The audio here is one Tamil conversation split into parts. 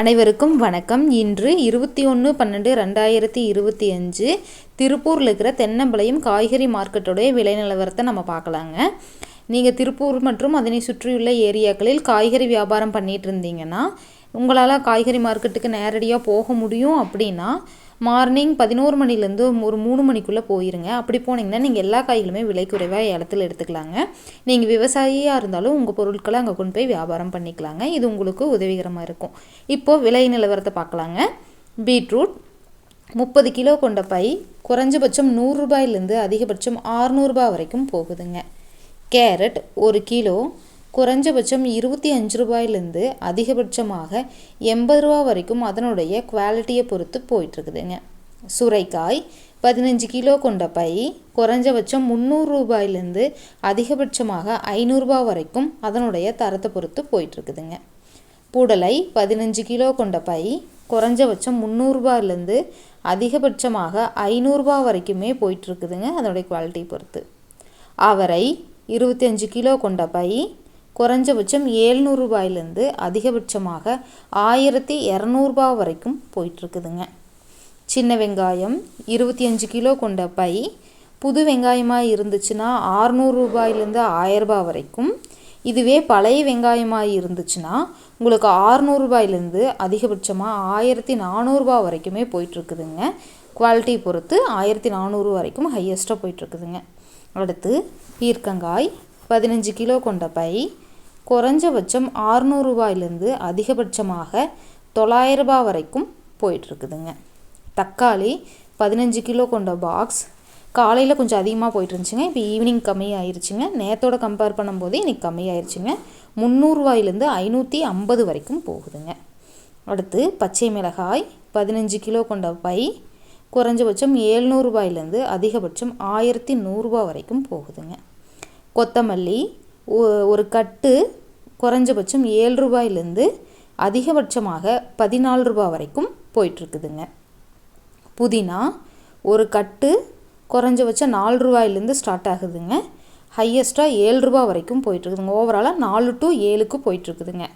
அனைவருக்கும் வணக்கம். இன்று இருபத்தி ஒன்று பன்னெண்டு ரெண்டாயிரத்தி இருபத்தி அஞ்சு திருப்பூரில் இருக்கிற தென்னம்பளையும் காய்கறி மார்க்கெட்டோடைய விலை நிலவரத்தை நம்ம பார்க்கலாங்க. நீங்கள் திருப்பூர் மற்றும் அதனை சுற்றியுள்ள ஏரியாக்களில் காய்கறி வியாபாரம் பண்ணிகிட்டு இருந்தீங்கன்னா உங்களால் காய்கறி மார்க்கெட்டுக்கு நேரடியாக போக முடியும் அப்படின்னா மார்னிங் பதினோரு மணிலேருந்து ஒரு மூணு மணிக்குள்ளே போயிருங்க. அப்படி போனீங்கன்னா நீங்கள் எல்லா காய்களுமே விலை குறைவாக இடத்துல எடுத்துக்கலாங்க. நீங்கள் விவசாயியாக இருந்தாலும் உங்கள் பொருட்களை அங்கே கொண்டு போய் வியாபாரம் பண்ணிக்கலாங்க. இது உங்களுக்கு உதவிகரமாக இருக்கும். இப்போது விலை நிலவரத்தை பார்க்கலாங்க. பீட்ரூட் முப்பது கிலோ கொண்ட பை குறைஞ்சபட்சம் நூறுரூபாயிலேருந்து அதிகபட்சம் ஆறுநூறுபா வரைக்கும் போகுதுங்க. கேரட் ஒரு கிலோ குறைஞ்சபட்சம் இருபத்தி அஞ்சு ரூபாயிலேருந்து அதிகபட்சமாக எண்பது ரூபா வரைக்கும் அதனுடைய குவாலிட்டியை பொறுத்து போயிட்டுருக்குதுங்க. சுரைக்காய் பதினஞ்சு கிலோ கொண்ட பை குறைஞ்சபட்சம் முந்நூறு ரூபாயிலேருந்து அதிகபட்சமாக ஐநூறுரூபா வரைக்கும் அதனுடைய தரத்தை பொறுத்து போயிட்டுருக்குதுங்க. புடலை பதினஞ்சு கிலோ கொண்ட பை குறைஞ்சபட்சம் முந்நூறுரூபாயிலேருந்து அதிகபட்சமாக ஐநூறுரூபா வரைக்குமே போயிட்டுருக்குதுங்க அதனுடைய குவாலிட்டி பொறுத்து. அவரை இருபத்தி அஞ்சு கிலோ கொண்ட பை குறைஞ்சபட்சம் ஏழ்நூறுபாயிலேருந்து அதிகபட்சமாக ஆயிரத்தி இரநூறுபா வரைக்கும் போயிட்டுருக்குதுங்க. சின்ன வெங்காயம் இருபத்தி அஞ்சு கிலோ கொண்ட பை புது வெங்காயமாக இருந்துச்சுன்னா ஆறுநூறு ரூபாயிலேருந்து ஆயரரூபா வரைக்கும். இதுவே பழைய வெங்காயமாக இருந்துச்சுன்னா உங்களுக்கு ஆறுநூறுபாயிலேருந்து அதிகபட்சமாக ஆயிரத்தி நானூறுரூபா வரைக்குமே போயிட்டுருக்குதுங்க. குவாலிட்டி பொறுத்து ஆயிரத்தி நானூறு வரைக்கும் ஹையஸ்ட்டாக போயிட்டுருக்குதுங்க. அடுத்து பீர்க்கங்காய் பதினஞ்சு கிலோ கொண்ட பை குறைஞ்சபட்சம் ஆறுநூறுபாயிலேருந்து அதிகபட்சமாக தொள்ளாயிரரூபா வரைக்கும் போயிட்டுருக்குதுங்க. தக்காளி பதினஞ்சு கிலோ கொண்ட பாக்ஸ் காலையில் கொஞ்சம் அதிகமாக போயிட்டு இருந்துச்சுங்க இப்போ ஈவினிங் கம்மியாயிருச்சுங்க. நேரத்தோட கம்பேர் பண்ணும்போது இன்றைக்கி கம்மியாயிருச்சுங்க. முந்நூறுரூவாயிலேருந்து ஐநூற்றி ஐம்பது வரைக்கும் போகுதுங்க. அடுத்து பச்சை மிளகாய் பதினஞ்சு கிலோ கொண்ட பை குறைஞ்சபட்சம் ஏழ்நூறுபாயிலேருந்து அதிகபட்சம் ஆயிரத்தி நூறுரூபா வரைக்கும் போகுதுங்க. கொத்தமல்லி ஒரு கட்டு குறைஞ்சபட்சம் ஏழு ரூபாயிலேருந்து அதிகபட்சமாக பதினாலு ரூபா வரைக்கும் போயிட்டுருக்குதுங்க. புதினா ஒரு கட்டு குறைஞ்சபட்சம் நாலு ரூபாயிலேருந்து ஸ்டார்ட் ஆகுதுங்க. ஹையஸ்ட்டாக ஏழு ரூபா வரைக்கும் போயிட்டுருக்குதுங்க. ஓவராலாக நாலு டு ஏழுக்கு போயிட்டுருக்குதுங்க.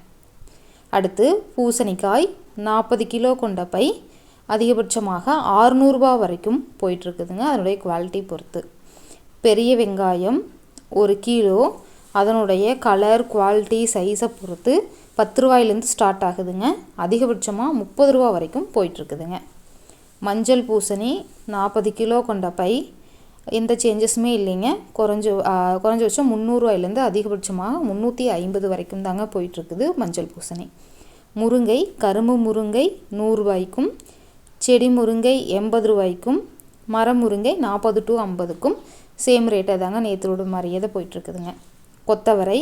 அடுத்து பூசணிக்காய் நாற்பது கிலோ கொண்ட பை அதிகபட்சமாக ஆறுநூறுபா வரைக்கும் போயிட்டுருக்குதுங்க. அதனுடைய குவாலிட்டி பொறுத்து. பெரிய வெங்காயம் ஒரு கிலோ அதனுடைய கலர் குவாலிட்டி சைஸை பொறுத்து பத்து ரூபாயிலேருந்து ஸ்டார்ட் ஆகுதுங்க. அதிகபட்சமாக முப்பது ரூபா வரைக்கும் போயிட்டுருக்குதுங்க. மஞ்சள் பூசணி நாற்பது கிலோ கொண்ட பை. எந்த சேஞ்சஸுமே இல்லைங்க. குறைஞ்ச குறைஞ்சபட்சம் முந்நூறுவாயிலேருந்து அதிகபட்சமாக முந்நூற்றி ஐம்பது வரைக்கும் தாங்க போயிட்டுருக்குது மஞ்சள் பூசணி. முருங்கை கரும்பு முருங்கை நூறுரூவாய்க்கும் செடி முருங்கை எண்பது ரூபாய்க்கும் மரம் முருங்கை நாற்பது டு ஐம்பதுக்கும் சேம் ரேட்டை தாங்க நேற்றோட மாதிரியே தான் போயிட்டுருக்குதுங்க. கொத்தவரை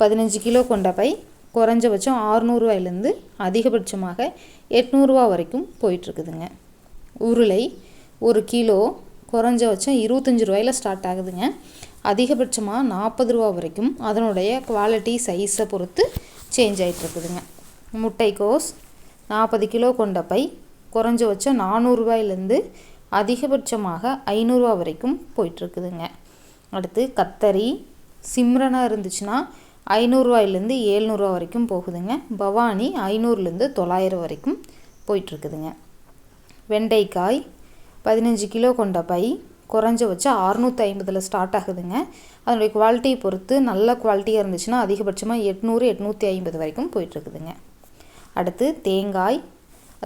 பதினஞ்சு கிலோ கொண்ட பை குறைஞ்சபட்சம் ஆறுநூறுவாயிலேருந்து அதிகபட்சமாக எட்நூறுரூவா வரைக்கும் போயிட்டுருக்குதுங்க. உருளை ஒரு கிலோ குறைஞ்சபட்சம் இருபத்தஞ்சி ரூபாயில் ஸ்டார்ட் ஆகுதுங்க. அதிகபட்சமாக நாற்பது ரூபா வரைக்கும் அதனுடைய குவாலிட்டி சைஸை பொறுத்து சேஞ்ச் ஆகிட்டுருக்குதுங்க முட்டைக்கோஸ் நாற்பது கிலோ கொண்ட பை குறைஞ்சபட்சம் நானூறுரூவாயிலேருந்து அதிகபட்சமாக ஐநூறுரூவா வரைக்கும் போயிட்டுருக்குதுங்க. அடுத்து கத்தரி சிம்ரனாக இருந்துச்சுன்னா ஐநூறுரூவாயிலேருந்து ஏழ்நூறுவா வரைக்கும் போகுதுங்க. பவானி ஐநூறுலேருந்து தொள்ளாயிரம் வரைக்கும் போயிட்டுருக்குதுங்க. வெண்டைக்காய் பதினஞ்சு கிலோ கொண்ட பை குறைஞ்சபட்சம் அறுநூற்றி ஐம்பதில் ஸ்டார்ட் ஆகுதுங்க. அதனுடைய குவாலிட்டியை பொறுத்து நல்ல குவாலிட்டியாக இருந்துச்சுன்னா அதிகபட்சமாக எட்நூறு எட்நூற்றி ஐம்பது வரைக்கும் போயிட்டுருக்குதுங்க. அடுத்து தேங்காய்.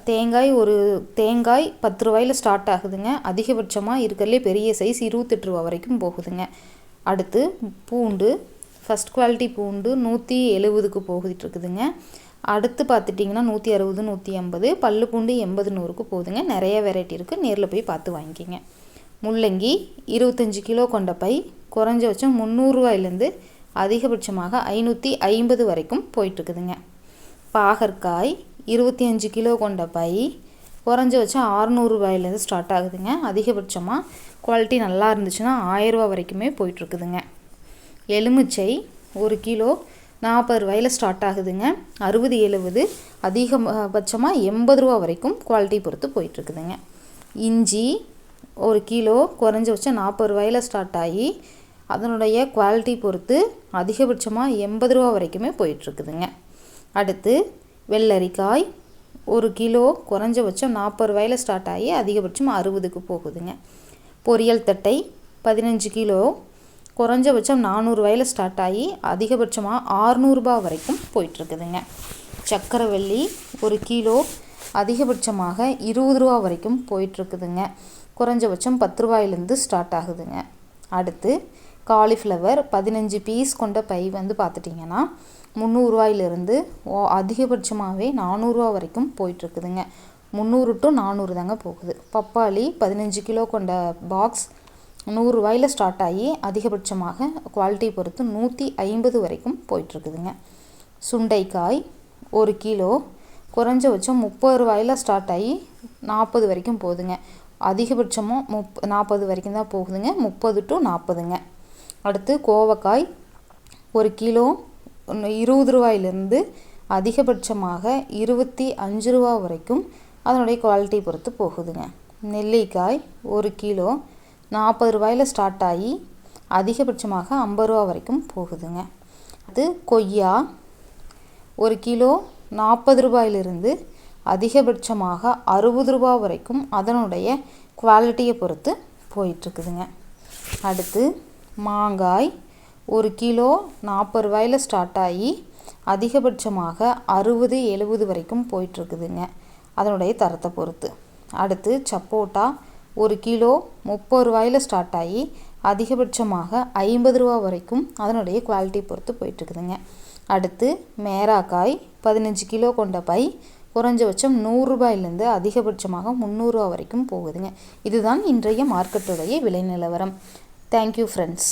தேங்காய் ஒரு தேங்காய் பத்து ரூபாயில் ஸ்டார்ட் ஆகுதுங்க. அதிகபட்சமாக இருக்கிறதுலே பெரிய சைஸ் இருபத்தெட்டு ரூபா வரைக்கும் போகுதுங்க. அடுத்து பூண்டு ஃபஸ்ட் குவாலிட்டி பூண்டு நூற்றி எழுபதுக்கு போகுதுட்டு இருக்குதுங்க அடுத்து பார்த்துட்டிங்கன்னா நூற்றி அறுபது நூற்றி ஐம்பது பல்லு பூண்டு எண்பது நூறுக்கு போகுதுங்க. நிறைய வெரைட்டி இருக்குது நேரில் போய் பார்த்து வாங்கிக்கிங்க. முள்ளங்கி இருபத்தஞ்சி கிலோ கொண்ட பை. குறைஞ்சபட்சம் முந்நூறுரூவாயிலேருந்து அதிகபட்சமாக ஐநூற்றி ஐம்பது வரைக்கும் போயிட்டுருக்குதுங்க. பாகற்காய் இருபத்தி அஞ்சு கிலோ கொண்ட பை. குறைஞ்சபட்சம் ஆறுநூறுபாயிலேருந்து ஸ்டார்ட் ஆகுதுங்க. அதிகபட்சமாக குவாலிட்டி நல்லா இருந்துச்சுன்னா ஆயிரரூபா வரைக்குமே போயிட்டுருக்குதுங்க. எலுமிச்சை ஒரு கிலோ நாற்பது ரூபாயில் ஸ்டார்ட் ஆகுதுங்க. அறுபது எழுபது அதிகபட்சமாக எண்பது ரூபா வரைக்கும் குவாலிட்டி பொறுத்து போயிட்டுருக்குதுங்க. இஞ்சி ஒரு கிலோ குறைஞ்சபட்சம் நாற்பது ரூபாயில் ஸ்டார்ட் ஆகி அதனுடைய குவாலிட்டி பொறுத்து அதிகபட்சமாக எண்பது ரூபா வரைக்குமே போயிட்டுருக்குதுங்க. அடுத்து வெள்ளரிக்காய் ஒரு கிலோ குறைஞ்சபட்சம் நாற்பது ரூபாயில் ஸ்டார்ட் ஆகி அதிகபட்சம் அறுபதுக்கு போகுதுங்க. பொரியல் தட்டை பதினஞ்சு கிலோ. குறைஞ்சபட்சம் நானூறுரூவாயில் ஸ்டார்ட் ஆகி அதிகபட்சமாக ஆறுநூறுபா வரைக்கும் போயிட்டுருக்குதுங்க. சக்கரவள்ளி ஒரு கிலோ அதிகபட்சமாக இருபது ரூபா வரைக்கும் போயிட்டுருக்குதுங்க. குறைஞ்சபட்சம் பத்து ரூபாயிலேருந்து ஸ்டார்ட் ஆகுதுங்க. அடுத்து காலிஃப்ளவர் பதினஞ்சு பீஸ் கொண்ட பை வந்து பார்த்துட்டிங்கன்னா முந்நூறுரூவாயிலிருந்து அதிகபட்சமாகவே நானூறுரூவா வரைக்கும் போயிட்டுருக்குதுங்க. முந்நூறு டு நானூறு தாங்க போகுது. பப்பாளி பதினஞ்சு கிலோ கொண்ட பாக்ஸ் நூறுரூவாயில் ஸ்டார்ட் ஆகி அதிகபட்சமாக குவாலிட்டி பொறுத்து நூற்றி ஐம்பது வரைக்கும் போயிட்டுருக்குதுங்க. சுண்டைக்காய் ஒரு கிலோ குறைஞ்சபட்சம் முப்பது ரூபாயில் ஸ்டார்ட் ஆகி நாற்பது வரைக்கும் போகுதுங்க. அதிகபட்சமும் முப் நாற்பது வரைக்கும் தான் போகுதுங்க. முப்பது டு நாற்பதுங்க அடுத்து கோவக்காய் ஒரு கிலோ இருபது ரூபாயிலிருந்து அதிகபட்சமாக இருபத்தி அஞ்சு ரூபா வரைக்கும் அதனுடைய குவாலிட்டி பொறுத்து போகுதுங்க. நெல்லிக்காய் ஒரு கிலோ நாற்பது ரூபாயில் ஸ்டார்ட் ஆகி அதிகபட்சமாக ஐம்பது ரூபா வரைக்கும் போகுதுங்க. அது கொய்யா ஒரு கிலோ நாற்பது ரூபாயிலிருந்து அதிகபட்சமாக அறுபது ரூபா வரைக்கும் அதனுடைய குவாலிட்டியை பொறுத்து போயிட்டுருக்குதுங்க. அடுத்து மாங்காய் ஒரு கிலோ நாற்பது ரூபாயில் ஸ்டார்ட் ஆகி அதிகபட்சமாக அறுபது எழுபது வரைக்கும் போயிட்டுருக்குதுங்க. அதனுடைய தரத்தை பொறுத்து. அடுத்து சப்போட்டா ஒரு கிலோ முப்பது ரூபாயில் ஸ்டார்ட் ஆகி அதிகபட்சமாக ஐம்பது ரூபா வரைக்கும் அதனுடைய குவாலிட்டி பொறுத்து போயிட்டுருக்குதுங்க. அடுத்து மேராக்காய் பதினஞ்சு கிலோ கொண்ட பை குறைஞ்சபட்சம் நூறுரூபாயிலேருந்து அதிகபட்சமாக முந்நூறுரூவா வரைக்கும் போகுதுங்க. இதுதான் இன்றைய மார்க்கெட்டுடைய விலை நிலவரம். Thank you friends